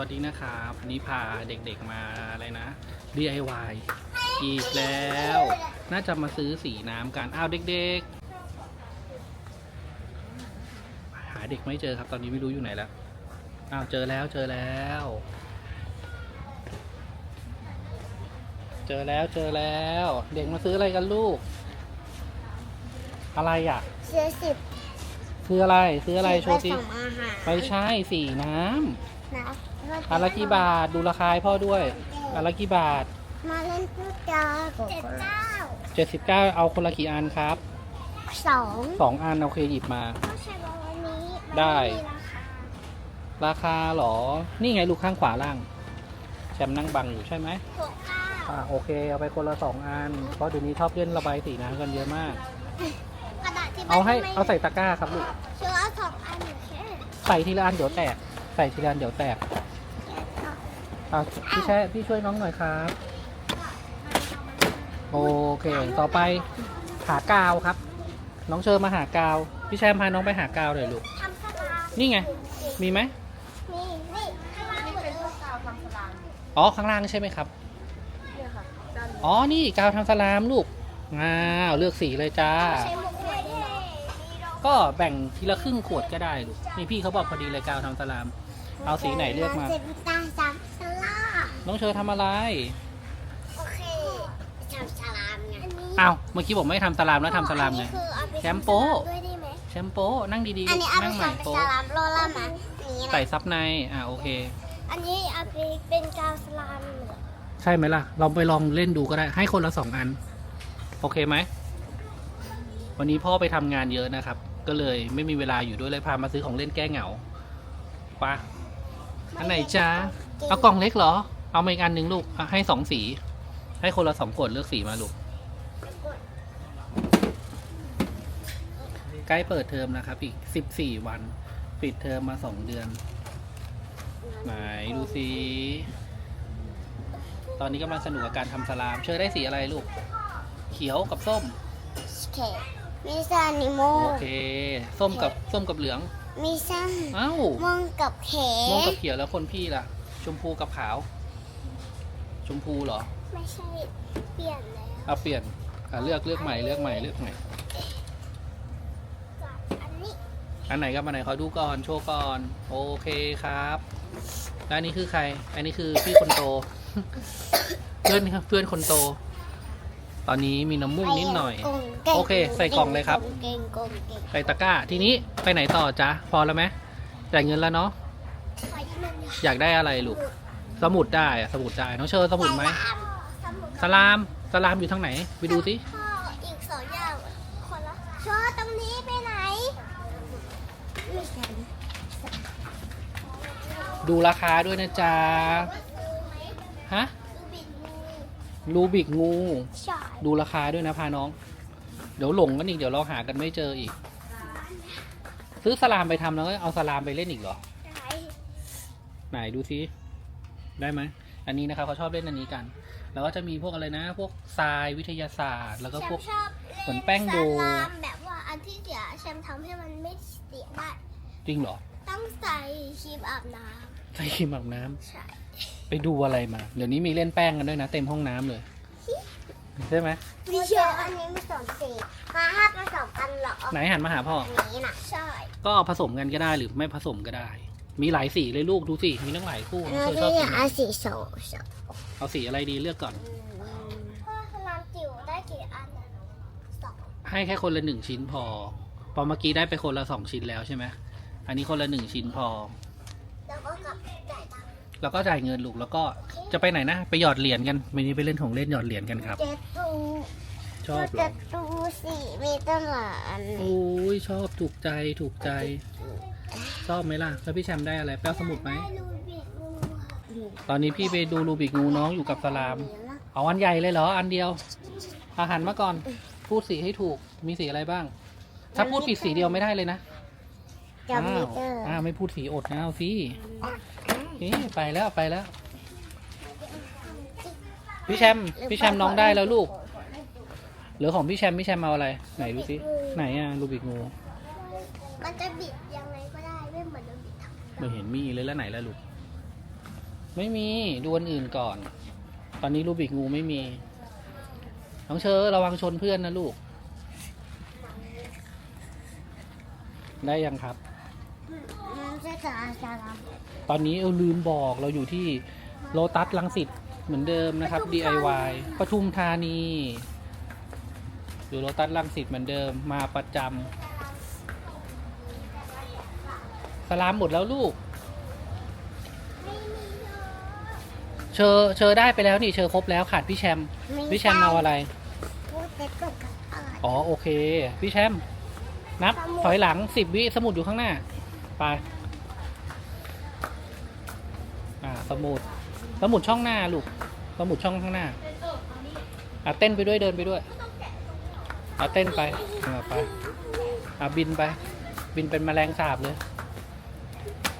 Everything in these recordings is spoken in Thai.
วัสดีนะครับวันนี้พาเด็กๆมาอะไรนะ DIY อีกแล้ว น่าจะมาซื้อสีน้ำกันอ้าวเด็กๆ หาเด็กไม่เจอครับตอนนี้ไม่รู้อยู่ไหนแล้วอ้าวเจอแล้วเจอแล้ว เจอแล้วเจอแล้ว เด็กมาซื้ออะไรกันลูก อะไรอะเสื้อสิบ ซื้ออะไรซื้ออะไรโชว์สิผสมอาหารไม่ใช่สีน้นะำอันละกี่บาทดูราคาให้พ่อด้วยอันละกี่บาทมาเล่นตุ๊กตาเจ็ดเก้าเจ็ดสิบเก้าเอาคนละกี่อันครับสองสองอันโอเคหยิบมาก็ใช้วันนี้มันได้ม่มีราคาราคาเหรอ นี่ไงลูกข้างขวาล่าง แชมป์นั่งบังอยู่ใช่ไหมหกเก้าอ่าโอเค เอาไปคนละสองอัน เพราะเดี๋ยวนี้ชอบเล่นระบายสีน้ำกันเยอะมากกระดาษ ที่บ้นเอาให้ไม่เอาใส่ตะกร้าครับลูกเชื่อเอาสองอันอยู่แค่ใส่ทีละอันเดี๋ยวแตก ใส่ทีละอันเดี๋ยวแตกอ่าพี่แช่พี่ช่วยน้องหน่อยครับ โอเค ต่อไปหากาวครับ น้องเชิญมาหากาว พี่แชมป์พาน้องไปหากาวเลยลูก ทำสลามนี่ไง มีไหมนี่นี่ข้างล่างหมดเลย อ๋อข้างล่างใช่ไหมครับอ๋อนี่กาวทำสลามลูกอ้าวเลือกสีเลยจ้า ใช้หมวกขวดด้วย ก็แบ่งทีละครึ่งขวดก็ได้ลูกนี่พี่เขาบอกพอดีเลยกาวทำสลาม เอาสีไหนเลือกมาเจ็ดตาสามสลามน้องเชอทำอะไรโอเคทำสลามไงอันนี้อ้าวเมื่อกี้บอกไม่ทำสลามแล้วทำสลามไง อันนี้คือเอาไปแชมโป๊ะทำสลามด้วยได้ไหมแชมโปนั่งดีๆอันลูนี้กเอาไปนั่งใหม่ทำเป็นโป๊สลามโรลล่ามาอันนี้นะ ใส่ซับในอ่าโอเค อันนี้เอาไปเป็นกาวสลามเหลืองใช่ไหมล่ะ เราไปลองเล่นดูก็ได้ ให้คนละสองอัน โอเคไหม วันนี้พ่อไปทำงานเยอะนะครับ ก็เลยไม่มีเวลาอยู่ด้วยเลยพามาซื้อของเล่นแก้เหงาไปะอันไหนจ๊ะเอากล่องเล็กเหรอ เอามาอีกอันหนึ่งลูกอะให้สองสี ให้คนละสองขวดเลือกสีมาลูก ใกล้เปิดเทอมนะครับ อีกสิบสี่วัน ปิดเทอมมาสองเดือน ไหนดูสิตอนนี้กำลังสนุกกับการทำสลาม เชื่อได้สีอะไรลูก เขียวกับส้มโอเค มีซานิโมโอเค ส้มกับส้มกับเหลือง มีซาเอ้าม่วงกับเขม่วงกับเขียวแล้วคนพี่ล่ะ ชมพูกับขาว ชมพูเหรอ ไม่ใช่ เปลี่ยนแล้วเอาเปลี่ยนอะเลือกเลือกใหม่เลือกใหม่เลือกใหม่ กับอันนี้อันไหนกับอันไหนขอดูก่อนโชว์ก่อน โอเคครับแล้วอันนี้คือใคร อันนี้คือพี่คนโต เพื่อนครับเพื่อนคนโต ตอนนี้มีน้ำมูกนิดหน่อยก่งโอเค ใส่กล่องเลยครับเก่งเก่งเก่งใส่ตะกร้า ทีนี้ไปไหนต่อจ๊ะ พอแล้วไหมจ่ายเงินแล้วเนาะขอยืมหนึ่งอยากได้อะไรลูก สมุดได้อะสมุดได้ น้องเชิญสมุดไหมสมุดสลาม สลามอยู่ทางไหน ไปดูสิพ่ออีกสองอย่างคนละโชว์ตรงนี้ไปไหนไม่ใช่ดูราคาด้วยนะจ๊ะ ฮะดูบิดงู รูบิกงู ใช่ดูราคาด้วยนะพาน้อง เดี๋ยวหลงกันอีกเดี๋ยวเราหากันไม่เจออีก ซื้อสลามไปทำแล้วก็เอาสลามไปเล่นอีกเหรอ ใช่ไหนดูซิได้ไหมอันนี้นะครับเขาชอบเล่นอันนี้กัน แล้วก็จะมีพวกอะไรนะ พวกทรายวิทยาศาสตร์ แล้วก็พวกแชมชอบเหมือนแป้งโด สลามแบบว่าอันที่เสียแชมทำให้มันไม่เสียได้ จริงเหรอต้องใส่ครีมอาบน้ใส่ครีมอาบน้ำำใช่ ไปดูอะไรมา เดี๋ยวนี้มีเล่นแป้งกันด้วยนะ เต็มห้องน้ำเลย ใช่ไหมวิเชออันนี้มีสองสีมาห้าผสมกันเหรอไหนหันมาหาพ่อ อันนี้น่ะใช่ก็ผสมกันก็ได้หรือไม่ผสมก็ได้ มีหลายสีเลยลูกดูสิ มีตั้งหลายคู่น้องเราเธอชจะอบอสียากไหนเอาสีโซโซเอาสีอะไรดีเลือกก่อน พ่อสลามจิ๋วได้กี่อันอะสองให้แค่คนละหนึ่งชิ้นพอ พอเมื่อกี้ได้ไปคนละสองชิ้นแล้วใช่ไหม อันนี้คนละหนึ่งชิ้นพอ แล้วก็กลับจ่ายตังค์ แล้วก็จ่ายเงินลูกแล้วก็จะไปไหนนะ ไปหยอดเหรียญกันวันนี้ไปเล่นของเล่นหยอดเหรียญกันครับ เจ็ดตูชอบเหรเจ็อดตูสี่มีตั้งหลายอันโอ้ยชอบถูกใจถูกใจ ชอบไหมล่ะ แล้วพี่แชมป์ได้อะไร แป้วสมุดไหมได้รูบิกงูค่ะตอนนี้พี่ไปดูรูบิกงูน้องอยู่กับสลาม เอาอันใหญ่เลยเหรอ อันเดียว อาหารมาก่อน พูดสีให้ถูก มีสีอะไรบ้าง ถ้าพูดผิดสีเดียวไม่ได้เลยนะจำไม่อ้าวเจออ้าวไม่พูดสีอดนะเอาสิ นี่ไปแล้วไปแล้ว พี่แชมป์พี่แชมป์น้องได้แล้วลูก เหลือของพี่แชมป์พี่แชมป์เอาอะไร ไหนดูสิไหนอะรูบิกงูมันจะบิดยังไงก็ได้ไม่เหมือนเราบิดทำไม่เห็นมีเลยแล้วไหนแล้วลูก ไม่มีดูอันอื่นก่อน ตอนนี้รูบิกงูไม่มี น้องเชอระวังชนเพื่อนนะลูก ได้ยังครับ มันจะจะจะรับ ตอนนี้เออลืมบอกเราอยู่ที่โลตัสลังสิตเหมือนเดิมนะครับ DIY ปทุมธานี อยู่โลตัสลังสิตเหมือนเดิมมาประจำสลามหมดแล้วลูกไม่มีเลยเชอเชอได้ไปแล้วนี่เชอครบแล้วขาดพี่แชมป์พี่แชมป์เอาอะไร พูดแต่ก็กับอะไรอ๋อโอเค พี่แชมป์นับถอยหลังสิบวิสมุดอยู่ข้างหน้า ไปอ่ สมุดสมุดช่องหน้าลูกสมุดช่องข้างหน้าอะเต้นไปด้วยเดินไปด้วยอะเต้นไปอะไปอะบินไป บินเป็นแมลงสาบเลย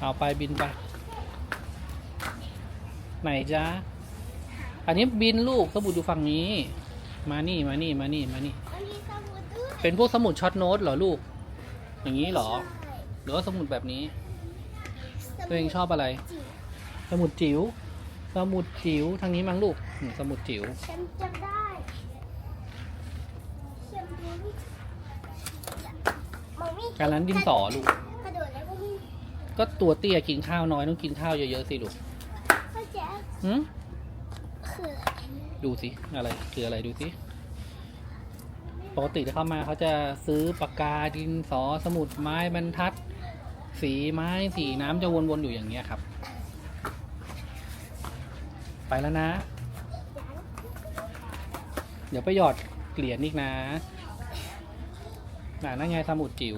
เอาไปบินไป ไหนจ๊ะอันนี้บินลูกสมุดอยู่ฝั่งนี้ มานี่มานี่มานี่มานี่มันมีสมุดด้วยเป็นพวกสมุดช็อตโน้ตเหรอลูก อย่างนี้เหรอ หรือว่าสมุดแบบนี้ ตัวเองชอบอะไร สมุดจิ๋ว สมุดจิ๋ว ทางนี้มั้งลูกอืมสมุดจิ๋ว ฉันจำได้ฉันรู้มัมมี่การนั้นดินสอลูก กระโดดแล้วมัมมี่ก็ตัวเตี้ยกินข้าวน้อยต้องกินข้าวเยอะๆสิลูกพ่อแจ๊คหืมคือดูสิ อะไรคืออะไรดูสิ ปกติถ้าเข้ามาเขาจะซื้อปากกาดินสอสมุดไม้บรรทัด สีไม้สีน้ำจะวนๆอยู่อย่างเงี้ยครับ ไปแล้วนะ เดี๋ยวไปหยอดเหรียญอีกนะน่ะนั่นไงสมุดจิ๋ว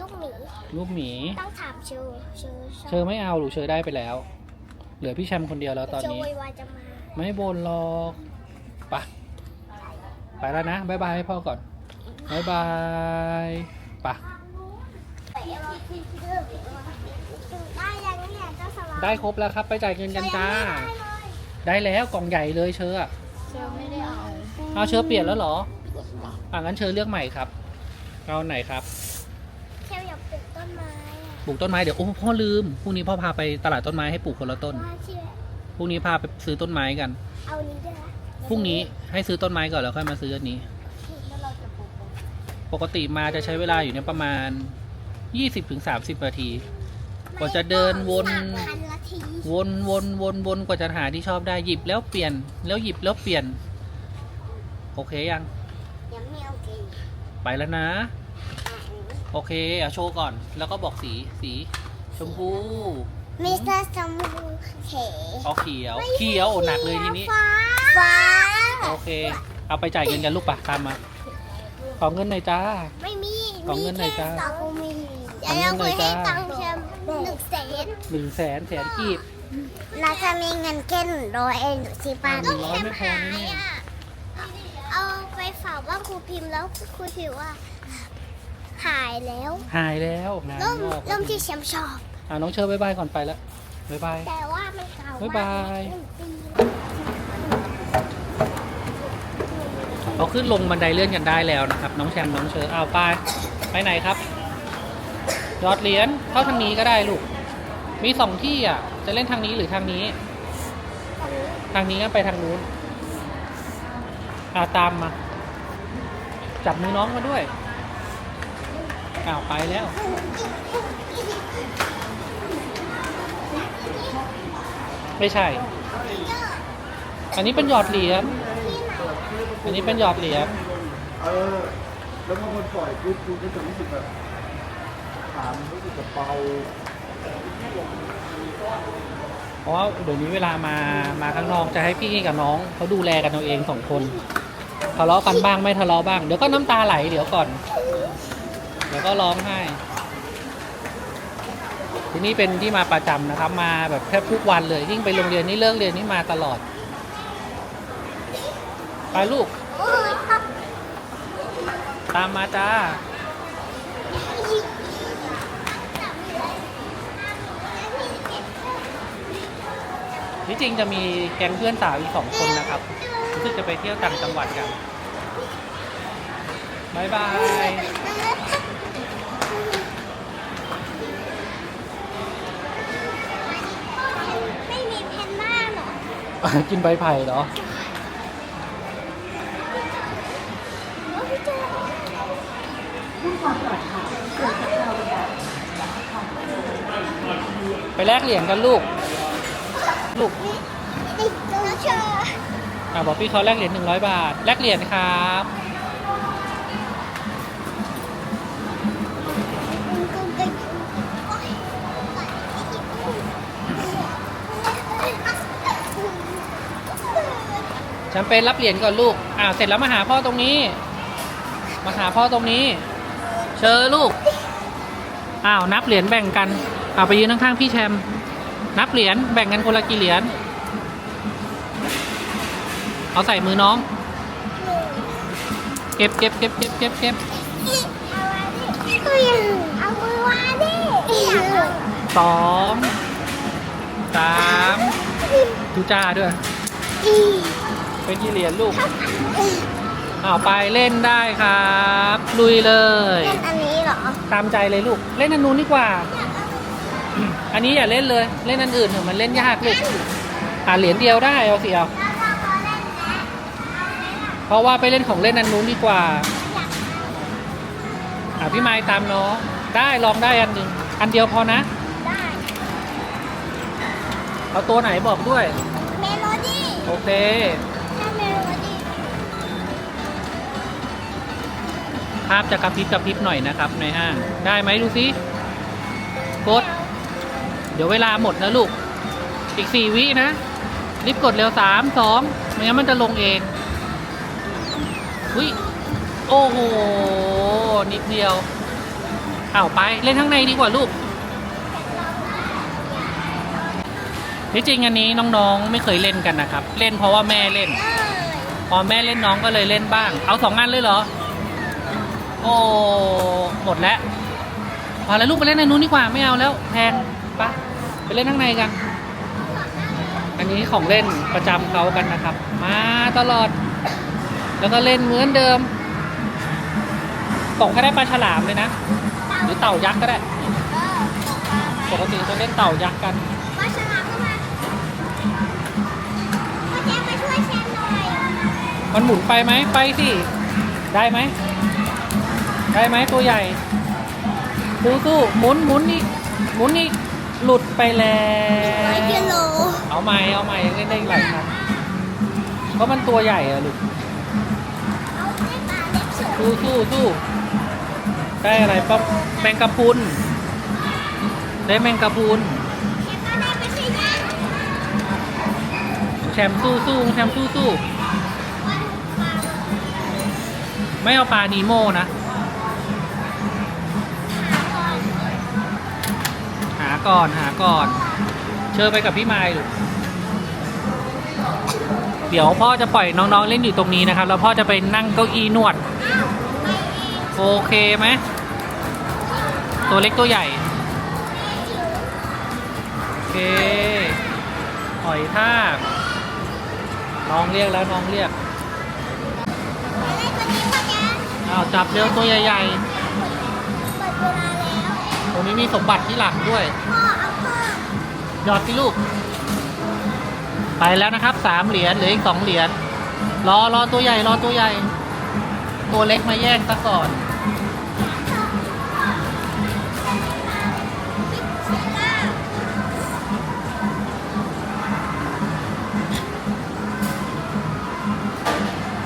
ลูกหมี รูปหมี ต้องถามเชอเชอเชอไม่เอาหรือเชอได้ไปแล้ว เหลือพี่แชมป์คนเดียวแล้วตอนเชอนี้ วยวายจะมา ไม่บนหรอกไปะไปแล้วนะบายบายให้พ่อก่อนบายบายไปะไปเอาได้ยังเนี่ยเจ้าสลามได้ครบแล้วครับ ไปจ่ายเงินกันจ้าเชอยังไม่ได้เลย ได้แล้วกล่องใหญ่เลยเชออะเชอไม่ได้เอาเอาเชอเปลี่ยนแล้วเหรออะงั้นเชอเลือกใหม่ครับ เอาไหนครับเชออยากปลูกต้นไม้อะปลูกต้นไม้เดี๋ยวโอ้พ่อลืมพรุ่งนี้พ่อพาไปตลาดต้นไม้ให้ปลูกคนละต้นว่าเชื่อพรุ่งนี้พาไปซื้อต้นไม้กันเอานี้ด้วยนะพรุ่งนี้ให้ซื้อต้นไม้ก่อนแล้วค่อยมาซื้ออันนี้ แล้วเราจะปลูกต้นปกติมาจะใช้เวลาอยู่ในยประมาณ 20-30นาที กว่าจะเดินวน สามพันนาที วนวนวนวนกว่าจะหาที่ชอบได้หยิบแล้วเปลี่ยน แล้วหยิบแล้วเปลี่ยน โอเคยังยังไม่โอเคไปแล้วนะอะโอเคเอาโชว์ก่อน แล้วก็บอกสีสีชมพูมิสเตอร์สมูเขเอาเขียวเขียวโอ้หนักเลยทีนี้ฟ้าฟ้าโอเค เอาไปจ่ายเงินกันลูกปะตามมาขอเงินหน่อยจ้าไม่มีขอเงินหน่อยจ้ามีแค่สองมีขอเงิเรานหน่คุอยยให้จ้าตังค์แชมป์หนึ่งแสนหนึ่งแสนแสนกีบ เราจะมีเงินแค่หนึ่งร้อยเองอยู่ที่บ้านหนึ่งร้อยไม่พอแน่เอาไปฝากบ้านครูพิมพ์แล้วครูพิมพ์ว่า หายแล้วหายแล้วงานร่มงอกร่มที่แชมป์ชอบ อ่าน้องเชอร์บายบายก่อนไปแล้วบายบาย แต่ว่ามันเก่าบ๊ายบาย หนึ่งปีเราขึ้นลงบันไดเลื่อนกันได้แล้วนะครับ น้องแชมป์น้องเชอร์เอาไปไปไหนครับยอดเหรียญเข้าทางนี้ก็ได้ลูก มีสองที่อะ จะเล่นทางนี้หรือทางนี้ ทางนี้ก็ไปทางนู้นอ่าตามมา จับมือน้องมาด้วยอ้าวไปแล้ว ไม่ใช่ อันนี้เป็นหยอดเหรียญอันนี้เป็นหยอดเหรียญเออ แล้วพอมันปล่อยปุ๊บคุณก็จะรู้สึกแบบถามรู้สึกแบบเบา เพราะว่าเดี๋ยวนี้เวลามามาข้างนอกจะให้พี่กับน้องเขาดูแลกันเอาเองสองคนทะเลาะกันบ้างไม่ทะเลาะบ้างเดี๋ยวก็น้ำตาไหลเดี๋ยวก่อน เดี๋ยวก็ร้องไห้ที่นี่เป็นที่มาประจำนะครับ มาแบบแทบทุกวันเลยยิ่งไปโรงเรียนนี่เลิกเรียนนี่มาตลอดไปลูก ตามมาจ้า ที่จริงจะมีแก๊งเพื่อนสาวอีกสองคนนะครับรู้สึกจะไปเที่ยวต่างจังหวัดกันบายบายไม่มีเพกินใบไผ่เหรอ แล้วพี่เจอไปแลกเหรียญกันลูก ลูกนี่ตัวเชออ่าบอกพี่เขาแลกเหรียญหนึ่งร้อยบาท แลกเหรียญครับจำเป็นรับเหรียญก่อนลูก อ่าเสร็จแล้วมาหาพ่อตรงนี้ มาหาพ่อตรงนี้ เชิญลูก อ้าวนับเหรียญแบ่งกัน เอาไปยืนข้างๆพี่แชมป์ นับเหรียญแบ่งกันคนละกี่เหรียญเอาใส่มือน้อง เก็บเก็บเก็บเก็บเก็บเก็บเอามือวางดิสองสามดูจ้าด้วย เป็นกี่เหรียญลูกอ้าวไปเล่นได้ครับ ลุยเลย เล่นอันนี้เหรอ ตามใจเลยลูก เล่นอันนู้นดีกว่า อันนี้อย่าเล่นเลย เล่นอันอื่นเถอะมันเล่นยากลูกอ่าเหรียญเดียวได้เอาสิเอาแล้วเราพอเล่นนะเพราะว่าไปเล่นของเล่นอันนู้นดีกว่าอ่าพี่ไม้ตามน้องได้ลองได้อันหนึ่งอันเดียวพอนะ ได้เอาตัวไหนบอกด้วย เมโลดี้โอเคถ้าเมโลดี้ภาพจะกระพริบกระพริบหน่อยนะครับในห้าง ได้ไหมดูสิกด เดี๋ยวเวลาหมดนะลูก อีกสี่วินะ รีบกดเร็วสามสองไม่งั้นมันจะลงเองอุ้ยโอ้โห นิดเดียวเอาไปเล่นข้างในดีกว่าลูกที่จริงอันนี้น้องๆไม่เคยเล่นกันนะครับ เล่นเพราะว่าแม่เล่น พอแม่เล่นน้องก็เลยเล่นบ้าง เอาสองอันเลยเหรอ โอ้หมดแล้วพอแล้วลูกไปเล่นในนู้นดีกว่าไม่เอาแล้วแพงไปะ ไปเล่นข้างในกัน อันนี้ของเล่นประจำเขากันนะครับ มาตลอด แล้วก็เล่นเหมือนเดิมตกแค่ได้ปลาฉลามเลยนะ หรือเต่ายักษ์ก็ได้ ปกติจะเล่นเต่ายักษ์กันปลาฉลามก็มาพ่อเจ๊ไปช่วยแชมหน่อยมันหมุนไปไหมไปสิได้ไหมได้ไหมตัวใหญ่สู้สู้หมุนหมุนนี่หมุนนี่ หลุดไปแล้ร้อยกิวโลเอาใหม่เอาใหม่ยังเล่นได้อีกหลายครั้งเพราะมันตัวใหญ่อะลูกเอาเล็กปลาเล็กเสือสู้สู้สู้ได้อะไรป๊อปแมงกะพรุนได้แมงกะพรุนแชมป์ก็ได้ไปช่วยยักษ์แชมป์สู้สู้แชมป์สู้สู้ไม่เอาปลานีโมนะ ก่อนหาก่อน เชิญไปกับพี่ไมล์เดี๋ยวพ่อจะปล่อยน้องๆเล่นอยู่ตรงนี้นะครับ แล้วพ่อจะไปนั่งเก้าอี้นวด โอเคไหมตัวเล็กตัวใหญ่โอเคหอยทากน้องเรียกแล้วน้องเรียกอะไรตัวนี้พ่อาจับเร็วตัวใหญ่ๆตรงนี้มีสมบัติที่หลังด้วย หยอดที่ลูก ไปแล้วนะครับสามเหรียญเหลืออีกสองเหรียญรอรอตัวใหญ่รอตัวใหญ่ ตัวเล็กมาแย่งซะก่อน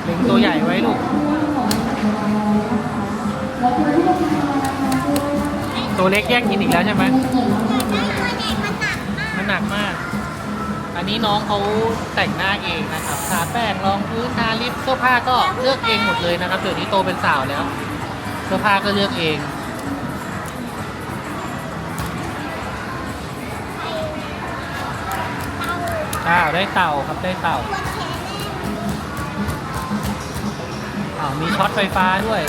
เล็งตัวใหญ่ไว้ลูก ตัวเล็กแย่งกินอีกแล้วใช่ไหมากมันหนักมาก อันนี้น้องเขาแต่งหน้าเองนะครับทาแป้งรองพื้นทาลิปเสื้อผ้าก็เลือกเองหมดเลยนะครับเดี๋ยวนี้โตเป็นสาวแล้ว เสื้อผ้าก็เลือกเองเต่าอ้าวได้เต่าครับได้เต่าตัวแขนแน่อ้าวมีช็อตไฟฟ้าด้วย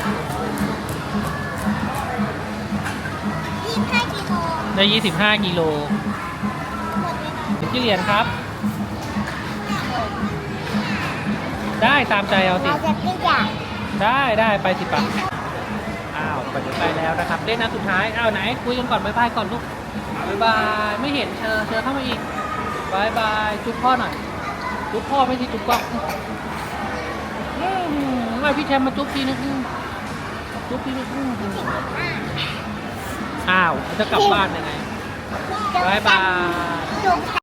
ยี่สิบห้ากิโลได้ 25 กิโลหมดเวลา กี่เหรียญครับ ได้ตามใจเอาสิเราจะไม่อยากได้ได้ไปสิปะอ้าวไปเดี๋ยวไปแล้วนะครับ เล่นนัดสุดท้าย อ้าวไหน คุยกันก่อนบายบายก่อนลูกบายบาย ไม่เห็นเชอเชอเข้ามาอีกบายบาย จุ๊บพ่อหน่อย จุ๊บพ่อไม่ที่จุ๊บกล้องอืมมาพี่แชมป์มาจุ๊บทีนึงอืมจุ๊บทีนึงอืมอ้าวจะกลับบ้านยังไงบายบาย จุ๊บ